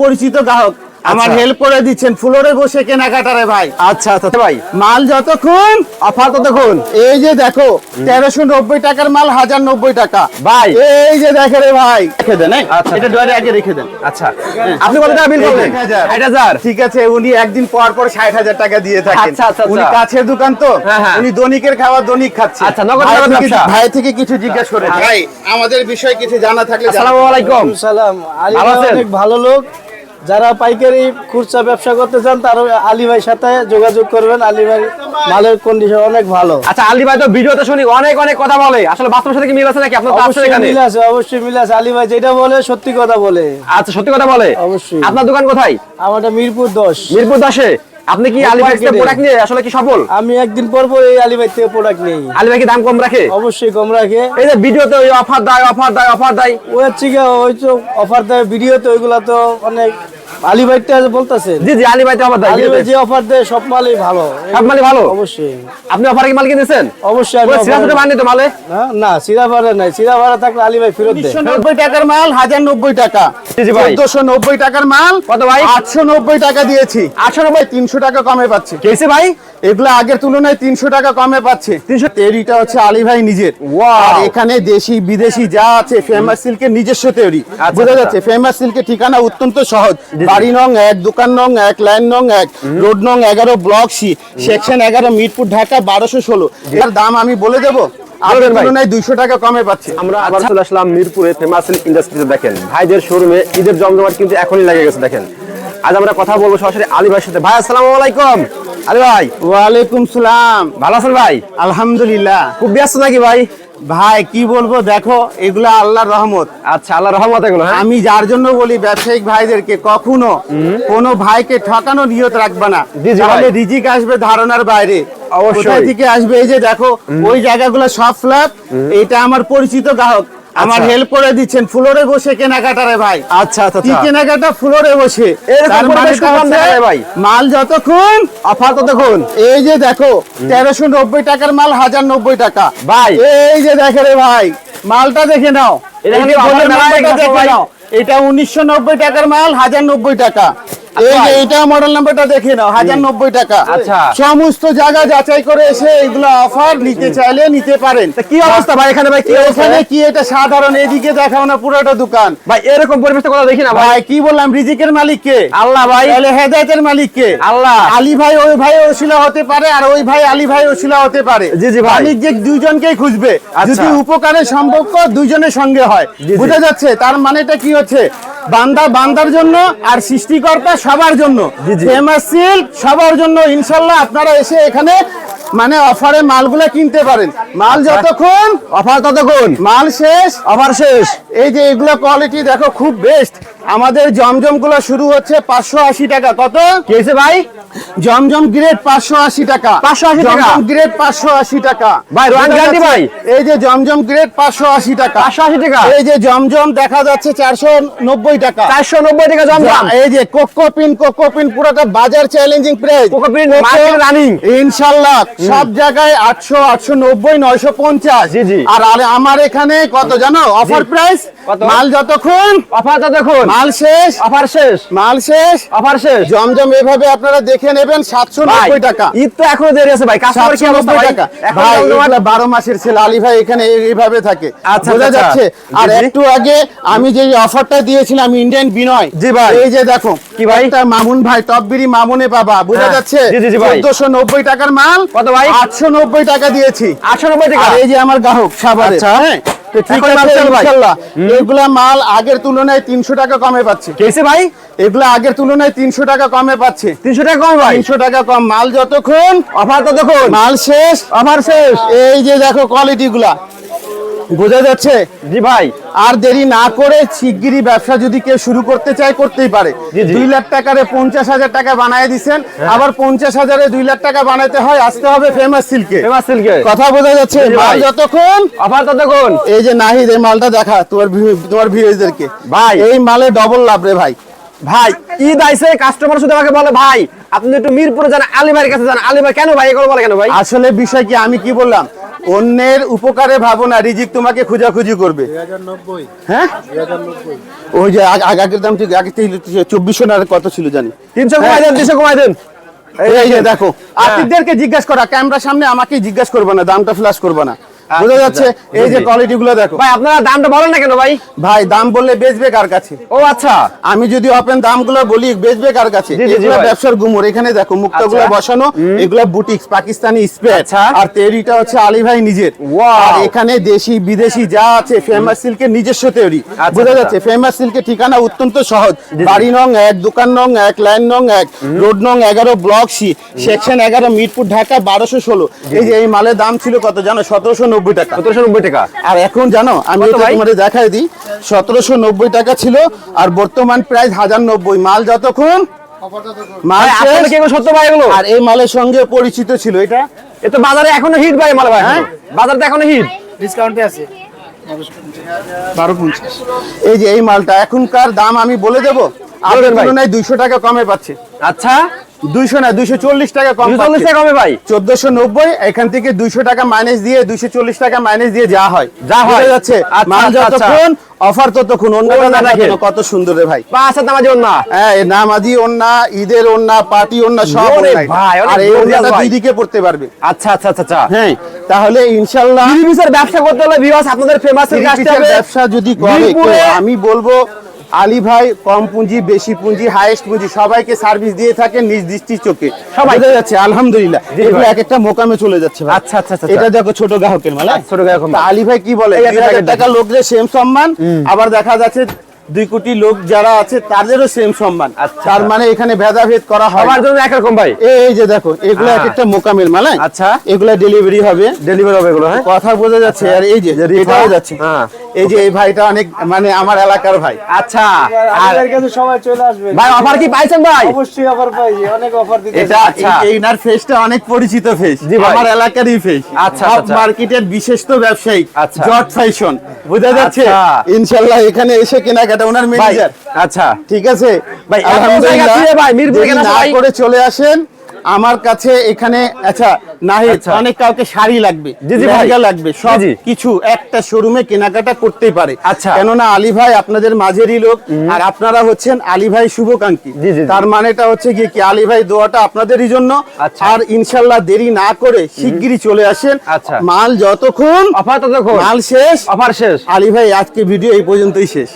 পরিচিত গ্রাহক। আমার আচ্ছা। হেল্প করে দিচ্ছেন ফ্লোরে বসে কেনাকাটারে ভাই। আচ্ছা আচ্ছা। ভাই মাল যতক্ষণ অফার তো দেখুন এই যে দেখো তেরোশো নব্বই টাকার মাল হাজার নব্বই টাকা। ভাই। এই যে দেখে রে ভাই। রেখে দেন হ্যাঁ? আচ্ছা। এটা ডয়ারে আগে রেখে দেন। আচ্ছা। আপনি কত টাকা বিল করলেন ষাট হাজার। ঠিক আছে উনি একদিন পর পর ষাট হাজার টাকা দিয়ে থাকেন। আচ্ছা, আচ্ছা, আচ্ছা। উনি কাছের দোকান তো। হ্যাঁ, হ্যাঁ। উনি দনিকের খাবার দনিক খাচ্ছে। আচ্ছা, নগদ ভাই থেকে- ভাই থেকে কিছু জিজ্ঞেস করে ভাই আমাদের বিষয়ে কিছু জানা থাকলে। আসসালামু আলাইকুম। সালাম। ভালো লোক। যারা পাইকারি খুচরা ব্যবসা করতে চান তারা আলী ভাই সাথে যোগাযোগ করবেন। আলী ভাই মালের কন্ডিশন অনেক ভালো। আচ্ছা আলী ভাই তো ভিডিওতে শুনি অনেক অনেক কথা বলে। আসলে বাস্তবের সাথে কি মিল আছে নাকি? আপনার অবশ্যই এখানে। মিল আছে অবশ্যই মিল আছে। আলী ভাই যেটা বলে সত্যি কথা বলে। আচ্ছা সত্যি কথা বলে? অবশ্যই। আপনার দোকান কোথায়? আমারটা মিরপুর দশ। মিরপুর দাসে আপনি কি আলী ভাই market প্রোডাক্ট নিয়ে আসলে কি সফল? আমি একদিন পর পর এই আলী ভাই থেকে প্রোডাক্ট নেই। আলী ভাই কি দাম কম রাখে? অবশ্যই কম রাখে। এই যে ভিডিওতে ওই অফার দেয় অফার দেয় অফার দেয়। ওই হচ্ছে ওই তো অফার দেয় ভিডিওতে ওইগুলা তো অনেক আলী ভাইটা বলতেছে জি জি আলী ভাই তো অফার দেয় আলী ভাই। যে অফার দেয় সব মালই ভালো। সব মালই ভালো? অবশ্যই। আপনি অফারে কি মাল কিনেছেন? অবশ্যই আমি তো মালে? না সিরা ভাড়া নাই। সিরা ভাড়া থাকলে আলী ভাই ফেরত দেয়। টাকার মাল হাজার নব্বই টাকা। জি, জি ভাই। চোদ্দশো নব্বই টাকার মাল কত ভাই? আটশো নব্বই টাকা দিয়েছি। আটশো নব্বই? তিনশো টাকা কমে পাচ্ছে। কেসে ভাই? এগুলো আগের তুলনায় তিনশো টাকা কমে পাচ্ছে। তিনশো তৈরিটা হচ্ছে আলী ভাই নিজের! আর এখানে দেশি বিদেশি যা আছে ফেমাস সিল্কের নিজস্ব তৈরি আচ্ছা, বোঝা আচ্ছা। যাচ্ছে ফেমাস সিল্কের ঠিকানা অত্যন্ত সহজ। বাড়ি নং এক দোকান নং এক লাইন নং এক রোড নং এগারো ব্লক সি সেকশন এগারো মিরপুর ঢাকা বারোশো ষোলো। এর দাম আমি বলে দেবো? আগের তুলনায় দুইশো টাকা কমে পাচ্ছে। আমরা আবার চলে আসলাম মিরপুরে ফেমাস ইন্ডাস্ট্রিতে দেখেন। ভাইদের শোরুমে ঈদের জমজমাট কিন্তু এখনই লেগে গেছে দেখেন। আজ আমরা কথা বলব সরাসরি আলী ভাইয়ের সাথে। ভাই আসসালামু আলাইকুম। আলী ভাই। ওয়ালাইকুম সালাম। ভালো আছেন ভাই? আলহামদুলিল্লাহ। খুব ব্যস্ত নাকি ভাই? ভাই কি বলব দেখো এগুলো আল্লাহর রহমত। আচ্ছা আল্লাহর রহমত এগুলো হ্যাঁ? আমি যার জন্য বলি ব্যবসায়িক ভাইদেরকে কখনো কোনো ভাইকে ঠকানো নিয়ত রাখবে না। তাহলে রিজিক আসবে ধারণার বাইরে। অবশ্যই। দিকে থেকে আসবে? এই যে দেখো ওই জায়গাগুলো সব ফ্ল্যাট এটা আমার পরিচিত গ্রাহক। আমার আচ্ছা। হেল্প করে দিচ্ছেন ফ্লোরে বসে কেনাকাটারে ভাই। আচ্ছা আচ্ছা কি আচ্ছা। কেনাকাটা? ফ্লোরে বসে। ভাই। মাল যতক্ষণ অফার তো দেখুন এই যে দেখো তেরোশো নব্বই টাকার মাল হাজার নব্বই টাকা। ভাই। এই যে দেখে রে ভাই মালটা দেখে। নাও। এটা উনিশশো নব্বই টাকার মাল হাজার নব্বই টাকা। এই যে এটা মডেল নাম্বারটা দেখে নাও হাজার নব্বই টাকা। আচ্ছা। সমস্ত জায়গা যাচাই করে এসে এগুলো অফার নিতে চাইলে নিতে পারেন। কি অবস্থা ভাই এখানে ভাই? কি এখানে কি এটা সাধারণ এদিকে দেখাও না পুরোটা দোকান। ভাই এরকম পরিবেশ তো দেখি না ভাই। ভাই কি বললাম রিজিকের মালিক কে? আল্লাহ ভাই। তাহলে হেদায়তের মালিক কে? আল্লাহ। আলী ভাই ওই ভাই ওসিলা হতে পারে আর ওই ভাই আলী ভাই ওসিলা হতে পারে। জি, জি ভাই। মালিক যে দুইজনকেই খুঁজবে আচ্ছা। যদি উপকারের সম্পর্ক দুইজনের সঙ্গে হয়। বুঝা যাচ্ছে তার মানেটা কি হচ্ছে? বান্দা বান্দার জন্য আর সৃষ্টিকর্তা সবার জন্য। ফেমাস সিল্ক সবার জন্য ইনশাল্লাহ আপনারা এসে এখানে মানে অফারে মালগুলা কিনতে পারেন। মাল। যতক্ষণ অফার ততক্ষণ। মাল শেষ অফার শেষ। এই যে এগুলো কোয়ালিটি দেখো খুব বেস্ট আমাদের জমজমগুলো শুরু হচ্ছে পাঁচশো আশি টাকা। কত? কেসে ভাই? জমজম গ্রেড পাঁচশো আশি টাকা। 580 টাকা? গ্রেড পাঁচশো আশি টাকা। ভাই, রং দেখা ভাই? এই যে জমজম গ্রেড পাঁচশো আশি টাকা। পাঁচশো আশি টাকা? এই যে জমজম দেখা যাচ্ছে চারশো নব্বই টাকা। চারশো নব্বই টাকা জমজম? এই যে কোকোপিন কোকোপিন পুরোটা বাজার চ্যালেঞ্জিং প্রাইস কোকোপিন running। ইনশাল্লাহ। সব জায়গায় আটশো আটশো নব্বই নয়শো পঞ্চাশ। জি, জি। আর আর আমার এখানে কত জানো? অফার প্রাইস মাল যতক্ষণ? অফার ততক্ষণ? মাল শেষ? অফার শেষ? মাল শেষ? অফার শেষ? জমজম এভাবে আপনারা দেখে নেবেন সাতশো নব্বই টাকা। ঈদ তো এখনও দেরি আছে ভাই। কাস্টমার কি অবস্থা ভাই? টাকা। ভাই বারো মাসের ছেলে আলী ভাই এখানে এইভাবে থাকে। আচ্ছা, বোঝা আচ্ছা। যাচ্ছে? আর জি, জি। একটু আগে আমি যে অফারটা দিয়েছিলাম ইন্ডিয়ান বিনয় জি ভাই। এই যে দেখো কি ভাই? মামুন ভাই টপবিরি মামুনে পাবা বোঝা হ্যাঁ। যাচ্ছে। চোদ্দশো নব্বই টাকার মাল কত ভাই? আটশো নব্বই টাকা দিয়েছি। আটশো নব্বই টাকা? আর এই যে আমার গ্রাহক সাবারে আচ্ছা। হ্যাঁ। এগুলা মাল আগের তুলনায় তিনশো টাকা কমে পাচ্ছে। কেসে ভাই? এগুলা আগের তুলনায় তিনশো টাকা কমে পাচ্ছে। তিনশো টাকা কম ভাই? তিনশো টাকা কম। মাল যতক্ষণ অফার ততক্ষণ? মাল শেষ। অফার শেষ? এই যে দেখো কোয়ালিটি গুলা। বোঝা যাচ্ছে? জি ভাই। আর দেরি না করে শিগগিরই ব্যবসা যদি কেউ শুরু করতে চায় করতেই পারে। দুই লাখ টাকারে পঞ্চাশ হাজার টাকা বানায় দিচ্ছেন আবার পঞ্চাশ হাজারে দুই লাখ টাকা বানাইতে হয় আসতে হবে ফেমাস সিল্কে ফেমাস সিল্কে কথা বোঝা যাচ্ছে? মাল ভাই। যতক্ষণ অফার ততক্ষণ। এই যে নাহিদ এই মালটা দেখা তোমার ভি- তোমার ভিউজদেরকে ভাই। এই মালে ডবল লাভ রে ভাই। ভাই ঈদ আইছে কাস্টমার শুধু আমাকে বলে ভাই আপনি একটু মিরপুরে যান আলী ভাইয়ের কাছে যান। আলী ভাই কেন ভাই এগুলো বলে কেন ভাই? আসলে বিষয় কি আমি কি বললাম? অন্যের উপকারে ভাবনা রিজিক তোমাকে খোঁজাখুঁজি করবে। হ্যাঁ? ওই যে আগ- আগ- আগের দাম ঠিক আগে চব্বিশশো না কত ছিল জানি। তিনশো কমাই দেন তিনশো কমাই দেন। এই যে দেখো আর্থিকদেরকে জিজ্ঞাসা করা ক্যামেরার সামনে আমাকে জিজ্ঞাসা করবে না দামটা ফ্ল্যাশ করবে না। বোঝা যাচ্ছে এই যে কোয়ালিটি গুলো দেখো। ভাই আপনারা দামটা বলেন না কেন ভাই? ভাই দাম বললে বেচবে কার কাছে? ও আচ্ছা। আমি যদি ওপেন দামগুলো বলি বেচবে কার কাছে? এগুলো ব্যবসার গুমর এখানে দেখো মুক্তাগুলো আচ্ছা। বসানো এগুলো বুটিক্স পাকিস্তানি আচ্ছা। আর তেরিটা হচ্ছে আলী ভাই নিজের। আর এখানে দেশি বিদেশি যা আছে ফেমাস সিল্কের নিজস্ব তৈরি আচ্ছা, বোঝা আচ্ছা। যাচ্ছে ফেমাস সিল্কের ঠিকানা অত্যন্ত সহজ। বাড়ি নং এক দোকান নং এক লাইন নং এক রোড নং এগারো ব্লক সি সেকশন এগারো মিরপুর ঢাকা বারোশো ষোলো। এই যে এই মালের দাম ছিল কত জানো? সতেরোশো নব্বই টাকা। সতেরোশো নব্বই টাকা। আর এখন জানো আমি? তোমাদের দেখাই দিই। সতেরোশো নব্বই টাকা ছিল আর বর্তমান প্রাইস হাজার নব্বই। মাল যতক্ষণ? আপনারা আর এই মালের সঙ্গে পরিচিত ছিল এটা। এ তো বাজারে এখনও হিট ভাই মাল ভাই। হ্যাঁ? বাজারে এখনও হিট ডিসকাউন্টে আছে। বারো পঞ্চাশ। এই যে এই মালটা এখনকার দাম আমি বলে দেবো। ভাই। তুলনায় দুইশো টাকা কমে পাচ্ছে। আচ্ছা? দুইশো না দুইশো চল্লিশ টাকা কম চল্লিশ টাকা কমে ভাই। চোদ্দশো নব্বই এখান থেকে দুইশো টাকা মাইনাস দিয়ে দুইশো চল্লিশ টাকা মাইনাস দিয়ে যা হয়। যা হয়। যাচ্ছে? মাল যতক্ষণ অফার ততক্ষণ অন্য দেখেন। কত সুন্দর রে ভাই। নামাজি হ্যাঁ নামাজি ওন্না ঈদের ওন্না পার্টি ওন্না সব ওরে ভাই, আর এই ওন্নাটা দুই দিকে পড়তে পারবে। আচ্ছা আচ্ছা আচ্ছা আচ্ছা। হ্যাঁ তাহলে ইনশাল্লাহ ব্যবসা করতে হলে ভিউয়ার্স আপনাদের ফেমাস এর ব্যবসা যদি করে আমি বলব আলী ভাই কম পুঁজি বেশি পুঁজি হাইয়েস্ট পুঁজি সবাইকে সার্ভিস দিয়ে থাকে নিজ দৃষ্টির চোখে। সবাই। বোঝা যাচ্ছে আলহামদুলিল্লাহ। এগুলো এক একটা মোকামে চলে যাচ্ছে আচ্ছা, আচ্ছা, আচ্ছা, এটা দেখো ছোট গ্রাহকের মালা। ছোট গ্রাহকের মাল। তা আলী ভাই কি বলে? টাকা লোকদের সেম সম্মান আবার দেখা যাচ্ছে দুই কোটি লোক যারা আছে তাদেরও সেম সম্মান। আচ্ছা। তার মানে এখানে ভেদাভেদ করা হয় না। জন্য একরকম ভাই। এই যে দেখো এগুলো এক হ্যাঁ। একটা মোকামের মালা আচ্ছা। এগুলা ডেলিভারি হবে। ডেলিভারি হবে এগুলো হ্যাঁ? কথা বোঝা যাচ্ছে আর এই যে এটাও যাচ্ছে। হ্যাঁ। এই যে এই ভাইটা অনেক মানে আমার এলাকার ভাই। আচ্ছা আর কাছে সবাই চলে আসবে ভাই অফার কি পাইছেন ভাই? অবশ্যই অফার পাইছি অনেক অফার দিতে এটা আচ্ছা। এই- এইনার ফেসটা অনেক পরিচিত ফেস জি ভাই। আমার এলাকারই ফেস আচ্ছা, আচ্ছা। মার্কেটের বিশেষত ব্যবসায়ী আচ্ছা। জট ফ্যাশন বোঝা যাচ্ছে? আচ্ছা। ইনশাআল্লাহ এখানে এসে কেনাকাটা ওনার ম্যানেজার আচ্ছা। ঠিক আছে? ভাই, এত জায়গা ভাই, মিরপুরে কেনা করে চলে আসেন আমার কাছে এখানে আচ্ছা নাহিদ আচ্ছা। অনেক কাউকে শাড়ি লাগবে। লেহেঙ্গা লাগবে সব। কিছু একটা শোরুমে কেনাকাটা করতেই পারে আচ্ছা। কেননা আলী ভাই আপনাদের মাঝেরই লোক আর আপনারা হচ্ছেন আলী ভাই শুভকাঙ্ক্ষী। তার মানেটা হচ্ছে কি কি আলী ভাই দোয়াটা আপনাদেরই জন্য আচ্ছা। আর ইনশাল্লাহ দেরি না করে শিগগিরই চলে আসেন আচ্ছা। মাল যতক্ষণ অফার ততক্ষণ মাল শেষ অফার শেষ আলী ভাই আজকে ভিডিও এই পর্যন্তই শেষ